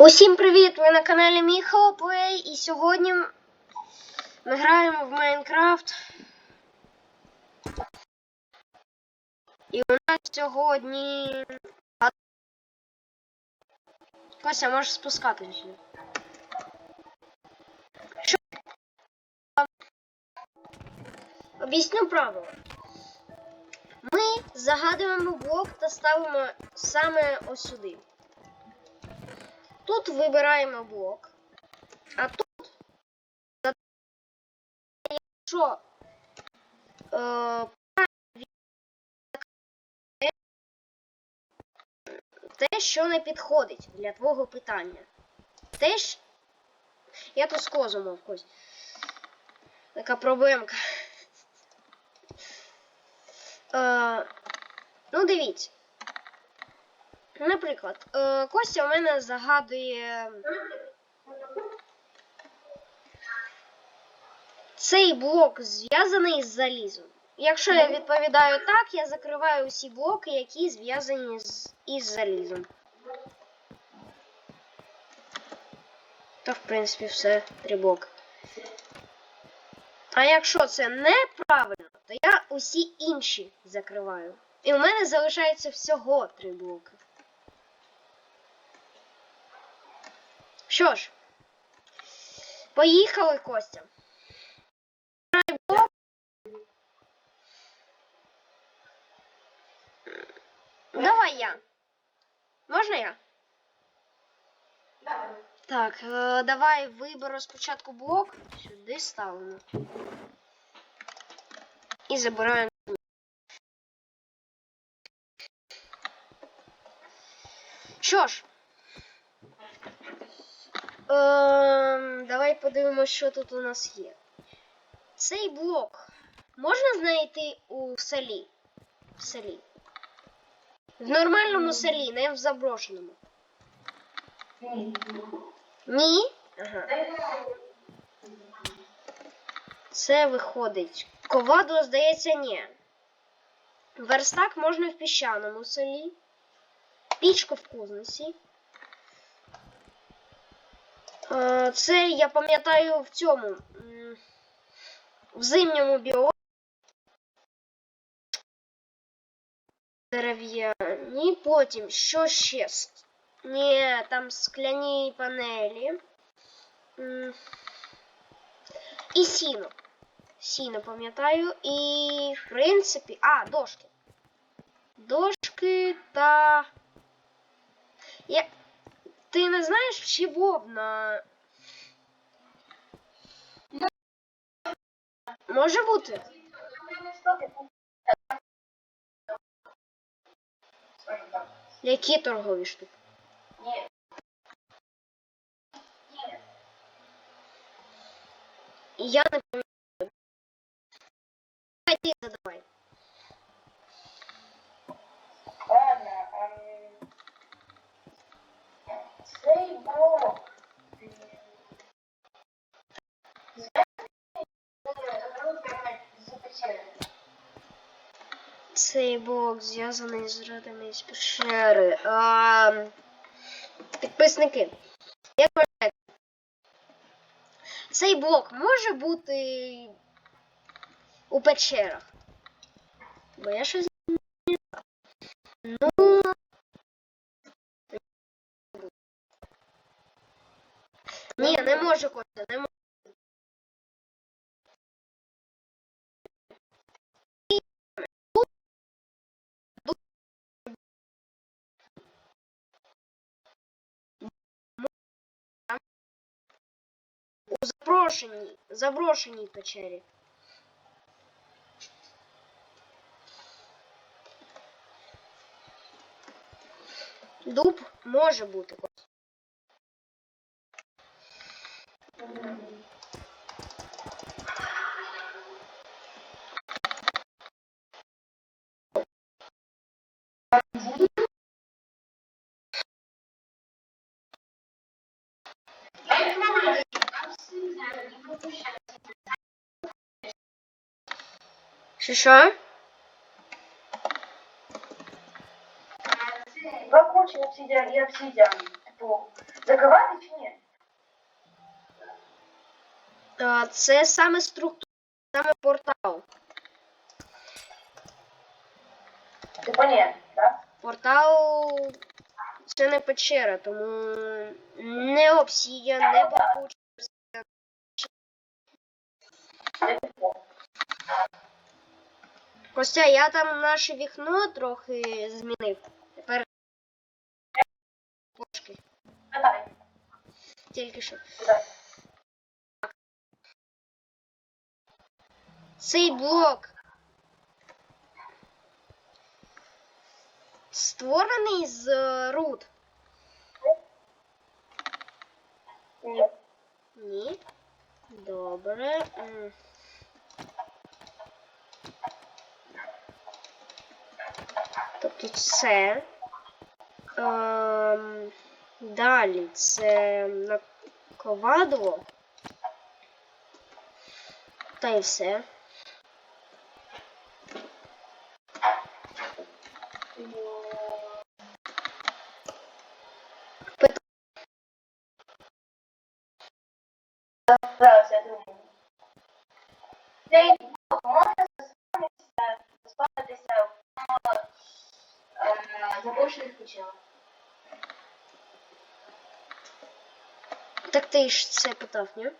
Усім привіт! Ви на каналі Міхо Плей і сьогодні ми граємо в Майнкрафт. І у нас сьогодні. Кося, можеш спускатися. Що? Об'ясню правило. Ми загадуємо блок та ставимо саме ось сюди. Тут вибираємо блок, а тут, якщо е, те, що не підходить для твого питання. Те, що... Я тут з козом мав. Така проблемка. Е, ну, дивіться. Наприклад, е, Костя у мене загадує цей блок зв'язаний з залізом. Якщо я відповідаю так, я закриваю усі блоки, які зв'язані з, із залізом. То, в принципі, все три блоки. А якщо це неправильно, то я усі інші закриваю. І у мене залишається всього три блоки. Що ж, поїхали, Костя. Давай я. Можна я? Давай. Так, е, давай виберу спочатку блок. Сюди ставимо. І забираємо. Що ж. Ем, давай подивимося, що тут у нас є. Цей блок можна знайти у селі. В селі. В нормальному селі, не в заброшеному. Ні? Ага. Це виходить. Ковадло, здається, ні. Верстак можна в піщаному селі. Пічка в кузниці. Е, Це я пам'ятаю в цьому. В зимньому біомі. Дерев'яні. Потім що ще? Ні, там скляні панелі. І сіно. Сіно пам'ятаю. І, в принципі. А, дошки. Дошки та. Я... Ти не знаєш, чи вовна? Може бути. Які торгові штуки? Я не пам'ятаю. Давай задавай. Ладно, ем, цей блок. Зв'язаний з родами з пещери. А, підписники. Як вважаєте, цей блок може бути у печерах? Бо я щось не знаю. Ну. Ні, не може Костя, не може. У заброшеній, заброшеній печері. Дуб може бути. Що що? Два кучи обсидиан и обсидиан. типу, закривати чи ні? А, Це саме структура, саме портал. Типу ні, так? Портал це не печера, тому не обсідіан, не типу. Костя, я там наше вікно трохи змінив. Тепер пошки. Тільки що. Цей блок створений з е, руд. Ні. Ні. Добре. М. Тобто це. Ем, далі це наковадло. Та й все. Я думаю. Цей блок може заспавнитися, заспавнитися в ем, заброшених. Так ти ж це питав, ні?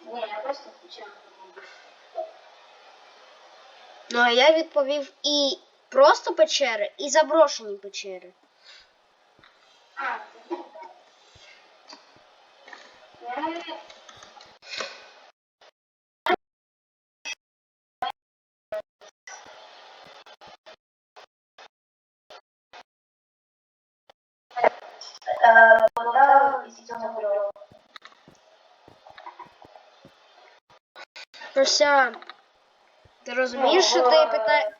Ні, я просто в печерах. Ну, а я відповів і просто печери, і заброшені печери. Вода із цього. Прося, ти розумієш, що ти питаєш.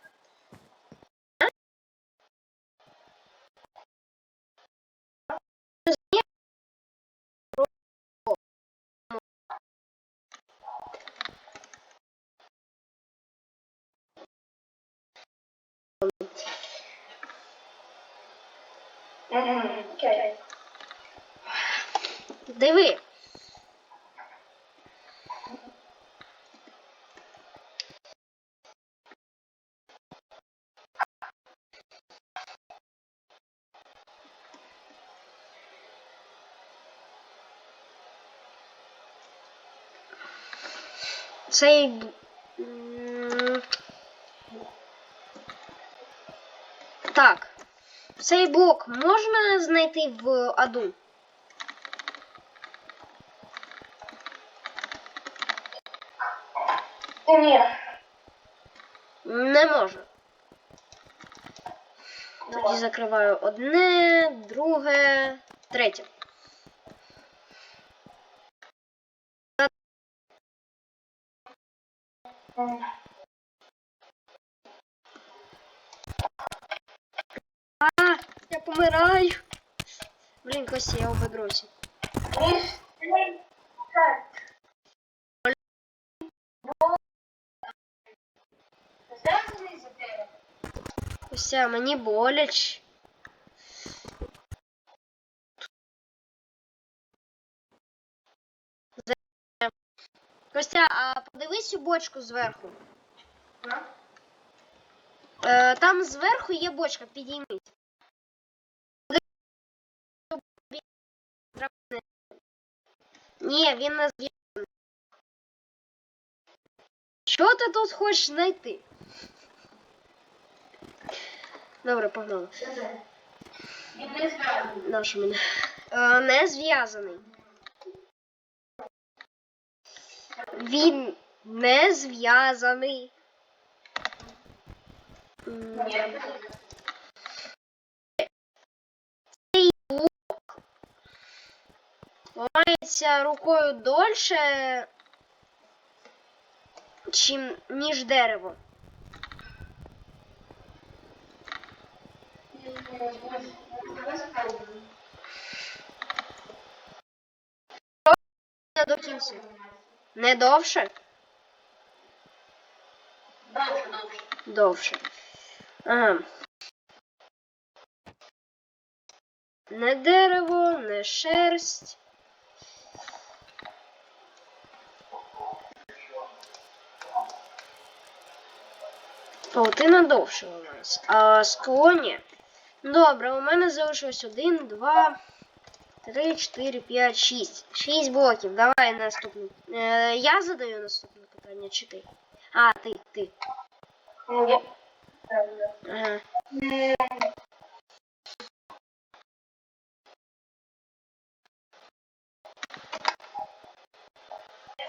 Диви. Цей. Так. Цей блок можна знайти в аду? Ні. Не можу. Тоді закриваю одне, друге, третє. А, я помираю. Блін, Костя, я Зв'язаний. Костя, мені боляче. Костя, а подивись у бочку зверху. Е, там зверху є бочка, підіймись. Ні, він не зв'язаний. Що ти тут хочеш знайти? Добре, погнали. Він не зв'язаний. Е, не зв'язаний. Він не зв'язаний. М, Ні. Ламається рукою дольше, чим, ніж дерево. До кінця. Не довше? Довше, довше. Довше. Ага. Не дерево, не шерсть. Паутина довше у нас. А скло ні. Добре, у мене залишилось один, два, три, чотири, п'ять, шість. Шість блоків. Давай наступне. Е, я задаю наступне питання, чи ти? А, ти, ти. Ні. Ага.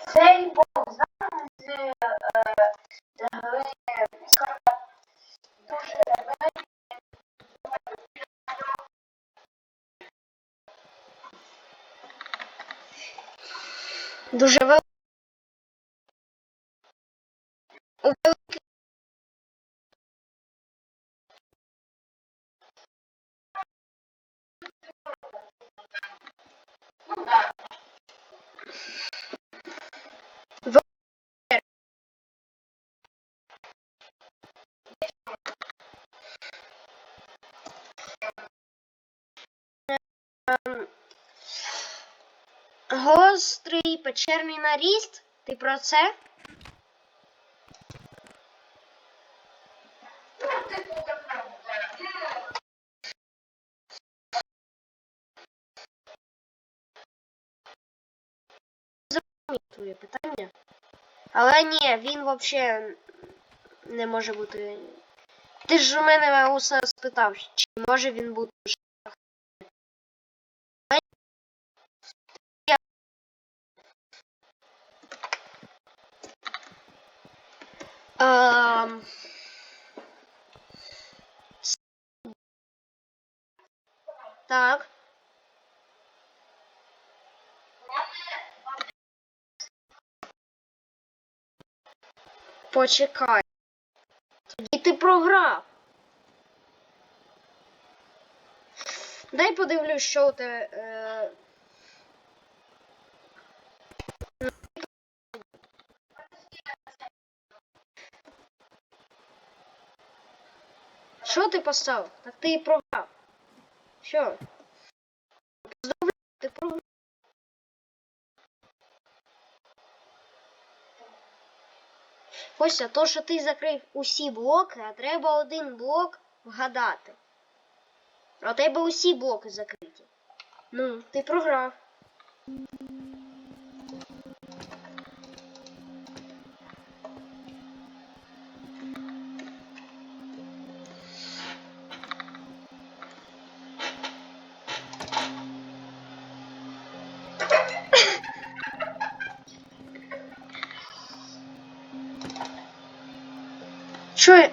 Цей Дуже печерний наріст. Ти про це? Типу. Твоє питання. Але ні, він взагалі не може бути. Ти ж у мене усе спитав, чи може він бути. Ем, Так. Почекай. Тоді ти програв. Дай подивлюсь, що у тебе. Е... Що ти поставив? Так ти і програв. Що? Поздравляю, ти програв. Ось то, що ти закрив усі блоки, а треба один блок вгадати. А тебе усі блоки закриті. Ну, ти програв. Що?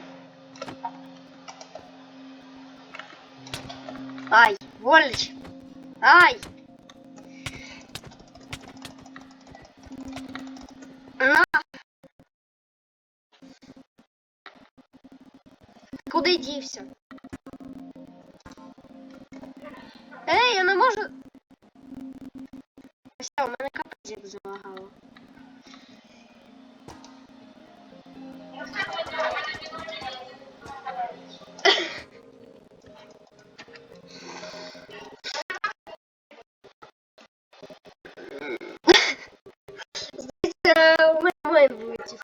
Ай, Волич. Ай. На. Куди дівся? Ей, я не можу. Ось, у мене капець як залагало. Здається, у мене має вилетів.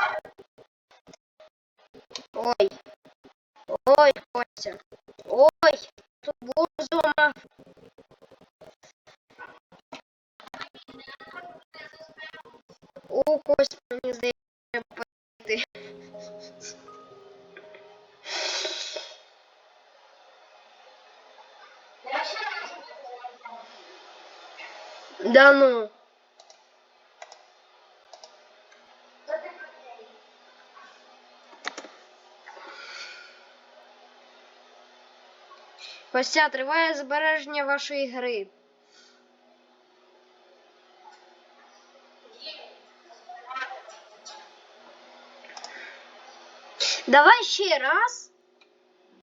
Ой. Ой, Костя. Да ну. Костя, триває збереження вашої гри. Давай ще раз.